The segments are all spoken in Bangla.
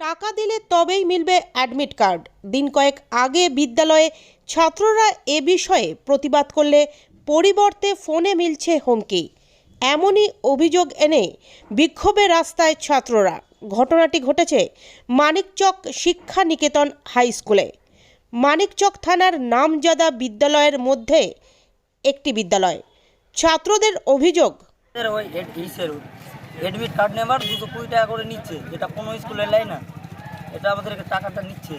টাকা দিলে তবেই মিলবে অ্যাডমিট কার্ড। দিন কয়েক আগে বিদ্যালয়ে ছাত্ররা এ বিষয়ে প্রতিবাদ করলে পরিবর্তে ফোনে মিলছে হুমকি। এমনই অভিযোগ এনে বিক্ষোভে রাস্তায় ছাত্ররা। ঘটনাটি ঘটেছে মানিকচক শিক্ষা নিকেতন হাই স্কুলে। মানিকচক থানার নামজাদা বিদ্যালয়ের মধ্যে একটি বিদ্যালয়। ছাত্রদের অভিযোগ এডমিট কার্ড নেবার দুশো কুড়ি টাকা করে নিচ্ছে যেটা কোনো স্কুলে নেয় না এটা আমাদেরকে টাকাটা নিচ্ছে।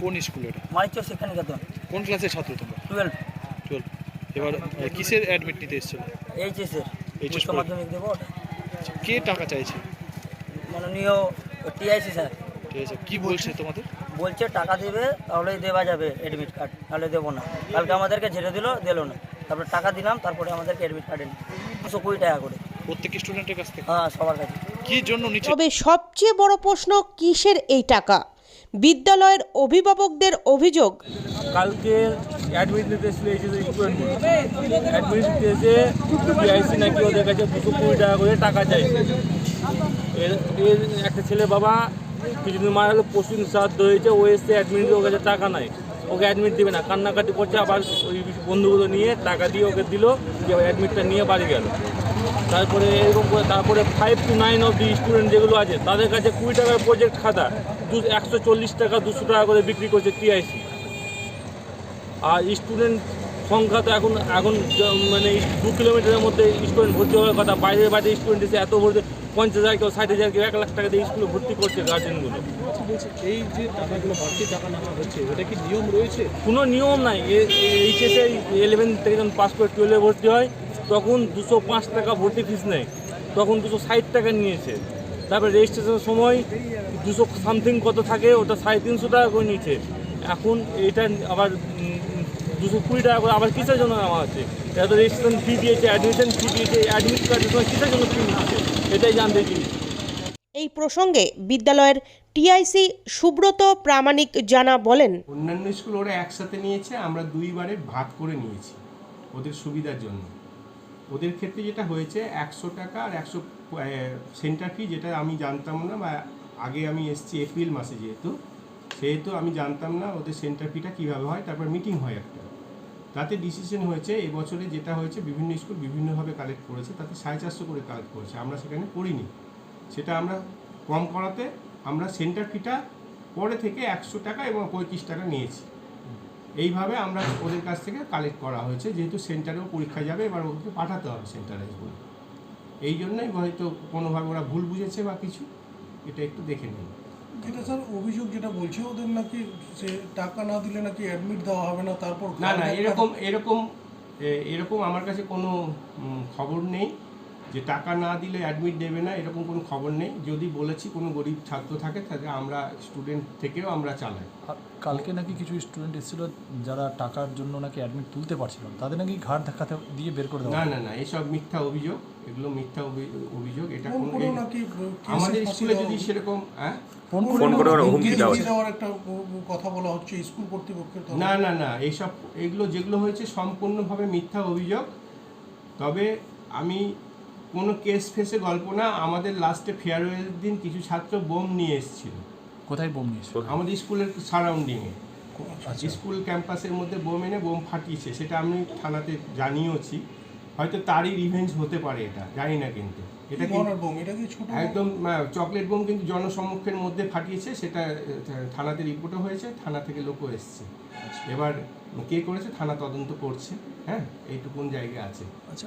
কোন স্কুল এটা? মানিকচক শিক্ষা নিকেতন কোন ক্লাসের ছাত্র তোমরা? টুয়েলভ টুয়েলভ এবার কিসের অ্যাডমিট নিতে এসেছিল? এইচএসের উচ্চ মাধ্যমিক দেবো। ওটা। কে টাকা চাইছে? মাননীয় টিআইসি স্যার। ঠিক আছে কি বলছে তোমাদের? বলছে টাকা দেবে তাহলেই দেওয়া যাবে অ্যাডমিট কার্ড তাহলে দেবো না। কালকে আমাদেরকে ঝেড়ে দিল দিল না। তারপরে টাকা দিলাম তারপরে আমাদেরকে অ্যাডমিট কার্ড দুশো কুড়ি টাকা করে। প্রত্যেক স্টুডেন্টের কাছ থেকে? হ্যাঁ সবার কাছে। কি জন্য নিচ্ছে তবে সবচেয়ে বড় প্রশ্ন কিসের এই টাকা? বিদ্যালয়ের অভিভাবকদের অভিযোগ? কালকে অ্যাডমিট নিতে এসেছিল এইচএস স্টুডেন্টগুলো অ্যাডমিট নিতে এসে পিআইসি নাকি ওদের কাছে দুশো কুড়ি টাকা করে টাকা চাইছে এর এর একটা ছেলে বাবা কিছুদিন মারা হলো পশুদিন শ্রাদ্ধ হয়েছে ও এসে অ্যাডমিট ওর কাছে টাকা নাই। ওকে অ্যাডমিট দিবে না কান্নাকাটি করছে আবার ওই বন্ধুগুলো নিয়ে টাকা দিয়ে ওকে দিল যে অ্যাডমিটটা নিয়ে বাড়ি গেল। তারপরে এরকম করে তারপরে five two nine of the student যেগুলো আছে তাদের কাছে কুড়ি টাকার প্রজেক্ট খাতা দু একশো চল্লিশ টাকা দুশো টাকা করে বিক্রি করছে টিআইসি আর স্টুডেন্ট সংখ্যা তো এখন এখন মানে দু কিলোমিটারের মধ্যে স্টুডেন্ট ভর্তি হওয়ার কথা বাইরে বাইরে স্টুডেন্ট এসে এত ভর্তি পঞ্চাশ হাজার কেউ ষাট হাজার কেউ এক লাখ টাকা দিয়ে স্কুলে ভর্তি করছে গার্জেনগুলো এই যে টাকাগুলো বাড়তি টাকা নেওয়া হচ্ছে এটা কি নিয়ম রয়েছে? কোনো নিয়ম নাই এইচএসে ইলেভেন থেকে যখন পাস করে টুয়েলভে ভর্তি হয় তখন দুশো পাঁচ টাকা ভর্তি ফিস নেয়। তখন দুশো ষাট টাকা নিয়েছে। তারপরে রেজিস্ট্রেশনের সময় দুশো সামথিং কত থাকে ওটা সাড়ে তিনশো টাকা করে নিয়েছে। এখন এটা আবার দুশো কুড়ি টাকা করে আবার কিসের জন্য নেওয়া হচ্ছে? এটা তো রেজিস্ট্রেশন ফি দিয়েছে অ্যাডমিশন ফি দিয়েছে অ্যাডমিট কার্ডের সময় কিসের জন্য ফি নিচ্ছে? এটাই জানতে চাই। এই প্রসঙ্গে বিদ্যালয়ের টিআইসি সুব্রত প্রামাণিক জানা বলেন অন্যান্য স্কুল ওরা একসাথে নিয়েছে আমরা দুইবারে ভাগ করে নিয়েছি ওদের সুবিধার জন্য। ওদের ক্ষেত্রে যেটা হয়েছে, একশো টাকা আর একশো সেন্টার ফি যেটা আমি জানতাম না, বা আগে আমি এসেছি এপ্রিল মাসে যেহেতু, সেহেতু আমি জানতাম না ওদের সেন্টার ফিটা কীভাবে হয়, তারপর মিটিং হয় একটা। তাতে ডিসিশন হয়েছে এবছরে যেটা হয়েছে, বিভিন্ন স্কুল বিভিন্নভাবে কালেক্ট করেছে, তাতে সাড়ে চারশো করে কালেক্ট করেছে, আমরা সেখানে করিনি সেটা আমরা কম করাতে আমরা সেন্টার ফিটা পরে থেকে একশো টাকা এবং পঁয়ত্রিশ টাকা নিয়েছি। এইভাবে আমরা ওদের কাছ থেকে কালেক্ট করা হয়েছে যেহেতু সেন্টারেও পরীক্ষা যাবে এবার ওদেরকে পাঠাতে হবে সেন্টারে বলে এই জন্যই হয়তো কোনোভাবে ওরা ভুল বুঝেছে বা কিছু এটা একটু দেখে নিন। যেটা স্যার অভিযোগ যেটা বলছে ওদের নাকি সে টাকা না দিলে নাকি অ্যাডমিট দেওয়া হবে না তারপর না না এরকম এরকম এরকম আমার কাছে কোনো খবর নেই। যে টাকা না দিলে অ্যাডমিট দেবে না এরকম কোনো খবর নেই। যদি বলেছি কোনো গরিব ছাত্র থাকে তাহলে আমরা স্টুডেন্ট থেকেও আমরা চালাই। কালকে নাকি কিছু স্টুডেন্ট এসেছিল যারা টাকার জন্য নাকি অ্যাডমিট তুলতে পারছিল তাদের নাকি ঘাট দেখাতে দিয়ে বের করে না না না এসব মিথ্যা অভিযোগ এগুলো মিথ্যা অভি- অভিযোগ এটা কোনো আমাদের স্কুলে যদি সেরকম হ্যাঁ? ফোন ফোন করে করে হুমকি দেওয়ার একটা কথা বলা হচ্ছে স্কুল কর্তৃপক্ষের না না না এইসব এগুলো যেগুলো হয়েছে সম্পূর্ণভাবে মিথ্যা অভিযোগ। তবে আমি কোনো কেস ফেসে গল্প না আমাদের লাস্টে ফেয়ারওয়েলের দিন কিছু ছাত্র বোম নিয়ে এসেছিল। কোথায় বোম নিয়েছে আমাদের স্কুলের সারাউন্ডিংয়ে আচ্ছা। স্কুল ক্যাম্পাসের মধ্যে বোম এনে বোম ফাটিয়েছে সেটা আমি থানাতে জানিয়েওছি। হয়তো তারই রিভেঞ্জ হতে পারে এটা জানি না কিন্তু। এটা? একদম চকলেট বোম কিন্তু জনসম্মুখের মধ্যে ফাটিয়েছে সেটা থানাতে রিপোর্টও হয়েছে থানা থেকে লোকও এসছে। এবার কে করেছে? থানা তদন্ত করছে হ্যাঁ এইটুকুন জায়গা আছে। আচ্ছা